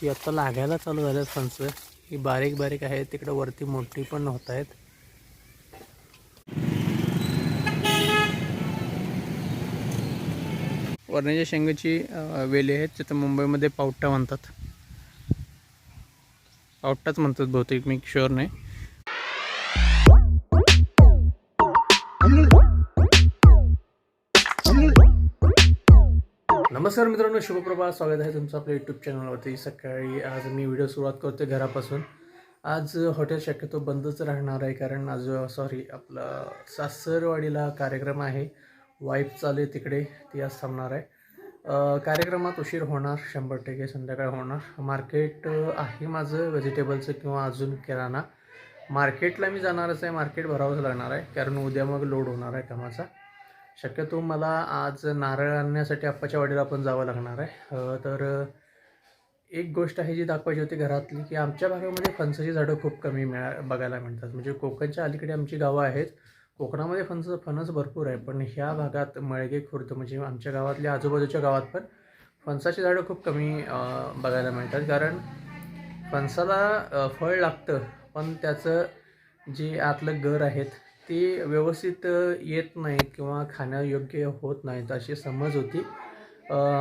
ही आत्ता लागायला चालू झाल्यात फणसं. ही बारीक बारीक आहे तिकडं वरती मोठी पण होत आहेत. वरण्याच्या शेंगाची वेली आहेत. तिथं मुंबईमध्ये पावटा म्हणतात. पावटाच म्हणतात बहुतेक मी शुअर नाही. नमस्कार मित्रांनो शुभप्रभा स्वागत आहे तुमचं आपल्या यूट्यूब चॅनलवरती सकाळी आज मी व्हिडिओ सुरुवात करतो घरापासून. आज हॉटेल शक्यतो बंदच राहणार आहे कारण आज सॉरी आपला सासरवाडीला कार्यक्रम आहे. वाईफ चालू आहे तिकडे ती आज थांबणार आहे. कार्यक्रमात उशीर होणार शंभर टक्के संध्याकाळ होणार. मार्केट आहे माझं व्हेजिटेबलचं किंवा अजून किराणा. मार्केटला मी जाणारच आहे मार्केट भरावंच लागणार आहे कारण उद्या मग लोड होणार आहे कामाचा. शक्यतो मला आज नारळ आणण्यासाठी आप्पाच्या वाडीला पण जावं लागणार आहे. तर एक गोष्ट आहे जी दाखवायची होती घरातली की आमच्या भागामध्ये म्हणजे फणसाची झाडं खूप कमी मिळा बघायला मिळतात. म्हणजे कोकणच्या अलीकडे आमची गावं आहेत. कोकणामध्ये फणस फणस भरपूर आहे पण ह्या भागात मळगे खुर्द म्हणजे आमच्या गावातल्या आजूबाजूच्या गावात पण फणसाची झाडं खूप कमी बघायला मिळतात. कारण फणसाला फळ लागतं पण त्याचं जे आतलं गर आहेत ते व्यवस्थित येत नाहीत किंवा खाण्यायोग्य होत नाहीत अशी समज होती.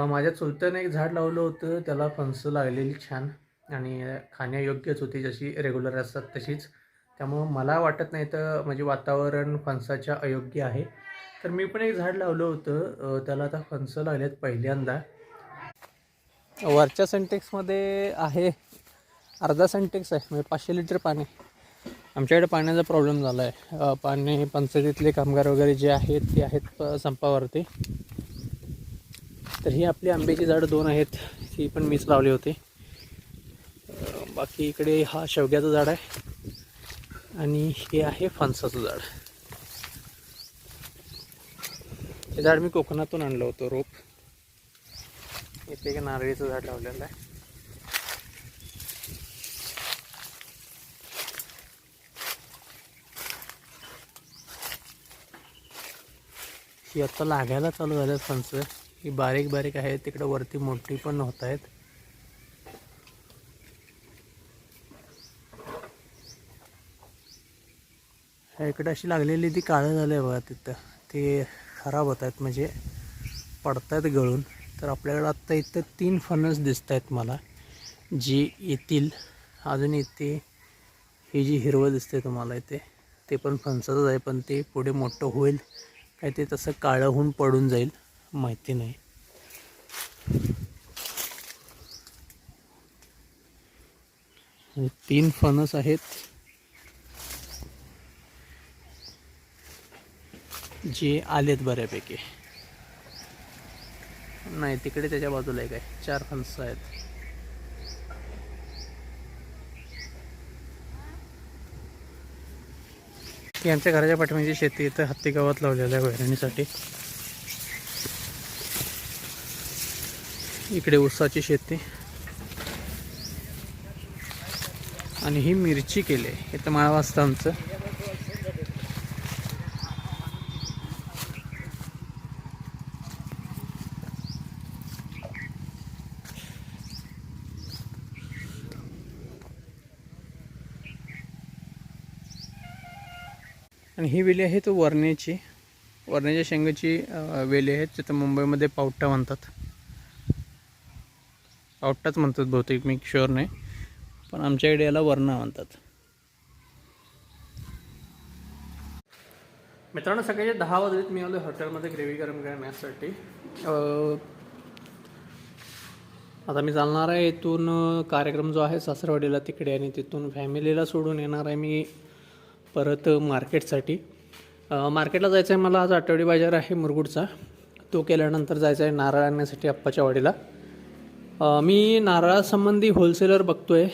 माझ्या चुलत्याने एक झाड लावलं होतं त्याला फणसं लागलेली छान आणि खाण्यायोग्यच होती जशी रेग्युलर असतात तशीच. त्यामुळं मला वाटत नाही तर म्हणजे वातावरण फणसाच्या अयोग्य आहे. तर मी पण एक झाड लावलं होतं त्याला आता फणसं लागलेत पहिल्यांदा. वरच्या सेंटेक्समध्ये आहे अर्धा सेंटेक्स आहे म्हणजे पाचशे लिटर पाणी. आमच्याकडे पाण्याचा प्रॉब्लेम झाला आहे पाणी पंचायतीतले कामगार वगैरे जे आहेत ते आहेत प- संपावरती. तर ही आपली आंब्याची झाडं दोन आहेत ही पण मीच लावली होती. बाकी इकडे हा शेवग्याचं झाड आहे आणि हे आहे फणसाचं झाड. हे झाड मी कोकणातून आणलं होतं रोप. इथे एक नारळीचं झाड लावलेलं आहे. ही आत्ता लागायला चालू झाल्यात फणसं. ही बारीक बारीक आहे तिकडं वरती मोठी पण होत आहेत. इकडं इकडे अशी लागलेली ती काळं झाली आहे बघा तिथं. ते खराब होत आहेत. म्हणजे पडत आहेत गळून. तर आपल्याकडं आत्ता इथं तीन फणस दिसत आहेत मला. जी येतील. अजून इथे ही जी हिरवं दिसते तुम्हाला इथे ते पण फणसाचंच आहे. पण ते पुढे मोठं होईल. काय ते तसं काळंहून पडून जाईल माहिती नाही. तीन फणस आहेत. जे आलेत बऱ्यापैकी. नाही तिकडे त्याच्या बाजूला एक आहे. चार फणस आहेत. ही आमच्या घराच्या पाठीमागची शेती इथं हत्ती गावात लावलेलं आहे वैरणीसाठी. इकडे ऊसाची शेती. आणि ही मिरची केली आहे. इथं माळवा असतं आमचं. आणि ही वेली आहे तो वरण्याची वरण्याच्या शेंगाची वेली आहेत तिथं मुंबईमध्ये पावटा म्हणतात. पावटाच म्हणतात बहुतेक मी शुअर नाही. पण आमच्याकडे याला वरणा म्हणतात. मित्रांनो सकाळचे दहा वाजलेत. मी आलो हॉटेलमध्ये ग्रेव्ही गरम करण्यासाठी आता मी चालणार आहे इथून कार्यक्रम जो आहे सासरवाडीला तिकडे आणि तिथून फॅमिलीला सोडून येणार आहे मी. परत मार्केटसाठी. मार्केटला जायचं आहे मला आज आठवडी बाजार आहे मुरगुडचा. तो केल्यानंतर जायचं आहे नारळ आणण्यासाठी अप्पाच्या वाडीला. मी नारळासंबंधी होलसेलर बघतो आहे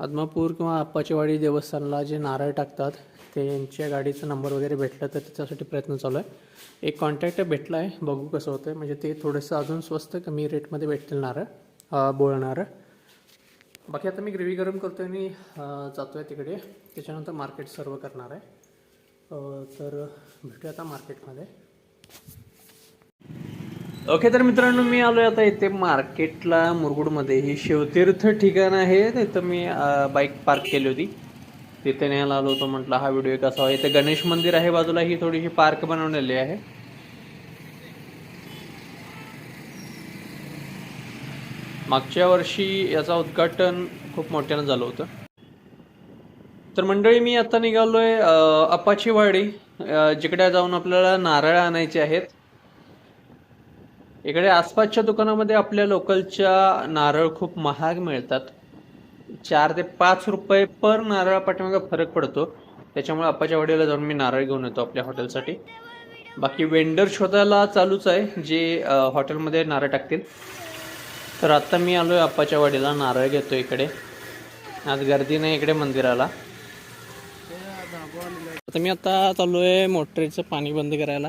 आदमापूर किंवा अप्पाचीवाडी देवस्थानला जे नारळ टाकतात त्यांच्या गाडीचा नंबर वगैरे भेटला तर त्याच्यासाठी प्रयत्न चालू आहे. एक कॉन्टॅक्ट भेटला आहे बघू कसं होतं आहे म्हणजे ते थोडंसं अजून स्वस्त कमी रेटमध्ये भेटतील नारळ अ, बोळ नारळ बाकी आता मी ग्रेव्ही गरम करतो आहे मी जातो आहे तिकडे. त्याच्यानंतर मार्केट सर्व करणार आहे. तर भेटूया आता मार्केटमध्ये. ओके तर मित्रांनो मी आलोय आता इथे मार्केटला मुरगुडमध्ये ही शिवतीर्थ ठिकाण आहे. तिथं मी बाईक पार्क केली होती. तिथे न्यायला आलो होतो म्हटलं हा व्हिडिओ कसा व्हावा इथे गणेश मंदिर आहे बाजूला. ही थोडीशी पार्क बनवलेली आहे. मागच्या वर्षी याचं उद्घाटन खूप मोठ्यानं झालं होतं. तर मंडळी मी आता निघालो आहे अपाचीवाडी जिकडे जाऊन आपल्याला नारळ आणायचे आहेत. इकडे आसपासच्या दुकानामध्ये आपल्या लोकलच्या नारळ खूप महाग मिळतात. चार ते पाच रुपये पर नारळ पाठीमागे फरक पडतो. त्याच्यामुळे अप्पाच्या वाडीला जाऊन मी नारळ घेऊन येतो आपल्या हॉटेलसाठी. बाकी वेंडर शोधायला चालूच आहे जे हॉटेलमध्ये नारळ टाकतील. तर आत्ता मी आलो आहे अप्पाच्या वाडीला नारळ घेतो इकडे. आज गर्दी नाही इकडे मंदिराला. आता मी आता चाललो आहे मोटरीचं पाणी बंद करायला.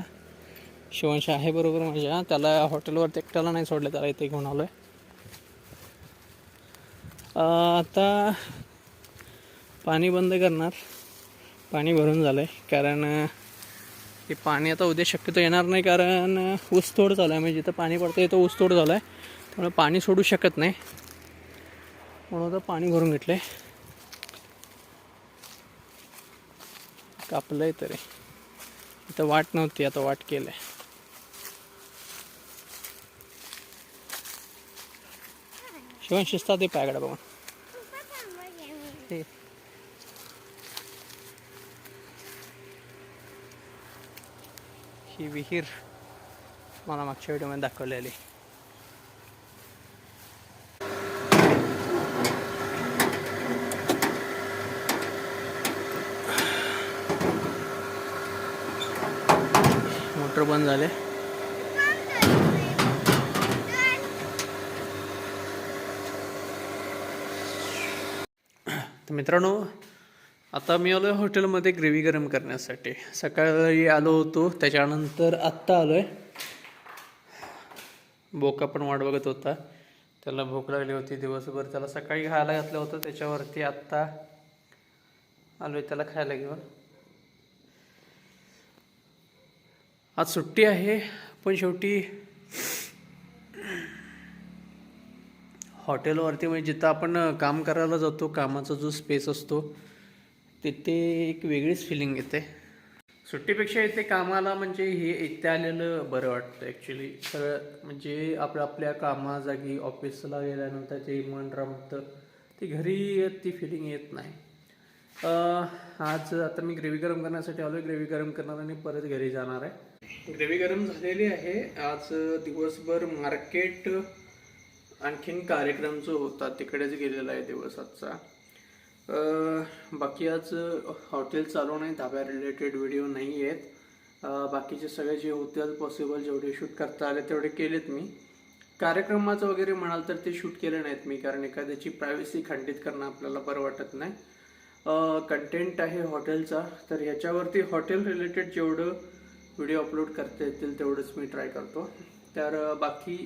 शिवंश आहे बरोबर माझ्या. त्याला हॉटेलवरती एकट्याला नाही सोडलं त्याला इथे घेऊन आलो आहे आता पाणी बंद करणार. पाणी भरून झालं आहे कारण हे पाणी आता उद्या शक्यतो येणार नाही कारण ऊसतोड झालं आहे. म्हणजे जिथं पाणी पडतं आहे तिथं ऊसतोड झालं आहे. त्यामुळे पाणी सोडू शकत नाही. म्हणून आता पाणी भरून घेतलं आहे कापलं आहे तरी. आता वाट नव्हती आता वाट केलं आहे शिवण शिस्तात ते पायकडे बघून. ही विहीर मला मागच्या व्हिडिओमध्ये दाखवलेली. मोटर बंद झाले. तर मित्रांनो आता मी आलो आहे हॉटेलमध्ये ग्रेव्ही गरम करण्यासाठी. सकाळी आलो होतो त्याच्यानंतर आत्ता आलो आहे बोका पण वाट बघत होता. त्याला भूक लागली होती दिवसभर. त्याला सकाळी खायला घातलं होतं त्याच्यावरती आत्ता आलो आहे त्याला खायला घेऊन. आज सुट्टी आहे पण शेवटी हॉटेलवरती म्हणजे जिथं आपण काम करायला जातो कामाचा जो स्पेस असतो तिथे एक वेगळीच फिलिंग येते. सुट्टीपेक्षा इथे कामाला म्हणजे हे इथे आलेलं बरं वाटतं ॲक्च्युली सगळं म्हणजे आपल्या आपल्या कामाजागी ऑफिसला गेल्यानंतर ते मन रमतं ते घरी ती फिलिंग येत नाही. आज आता मी ग्रेव्ही गरम करण्यासाठी आलो ग्रेव्ही गरम करणार आणि परत घरी जाणार आहे. ग्रेव्ही गरम झालेली आहे. आज दिवसभर मार्केट आणखीन कार्यक्रम जो होता तिकडेच गेलेला आहे दिवस आजचा. बाकी आज हॉटेल चालू नाही धाब्या रिलेटेड व्हिडिओ नाही आहेत. बाकीचे सगळे जे होते पॉसिबल जेवढे शूट करता आले तेवढे केलेत मी. कार्यक्रमाचं वगैरे म्हणाल तर ते शूट केले नाहीत मी कारण एखाद्याची प्रायव्हसी खंडित करणं आपल्याला बरं वाटत नाही. कंटेंट आहे हॉटेलचा तर ह्याच्यावरती हॉटेल रिलेटेड जेवढं व्हिडिओ अपलोड करता येतील तेवढंच मी ट्राय करतो. तर बाकी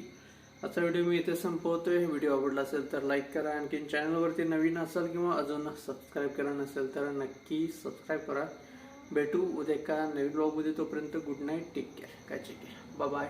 आजचा व्हिडिओ मी इथे संपवतो आहे व्हिडिओ आवडला असेल तर लाईक करा. आणखीन चॅनलवरती नवीन असाल किंवा अजून सबस्क्राईब करा नसेल तर नक्की सबस्क्राईब करा. भेटू उद्या एका नवीन ब्लॉगमध्ये तोपर्यंत गुड नाईट टेक केअर काळजी घ्या बाय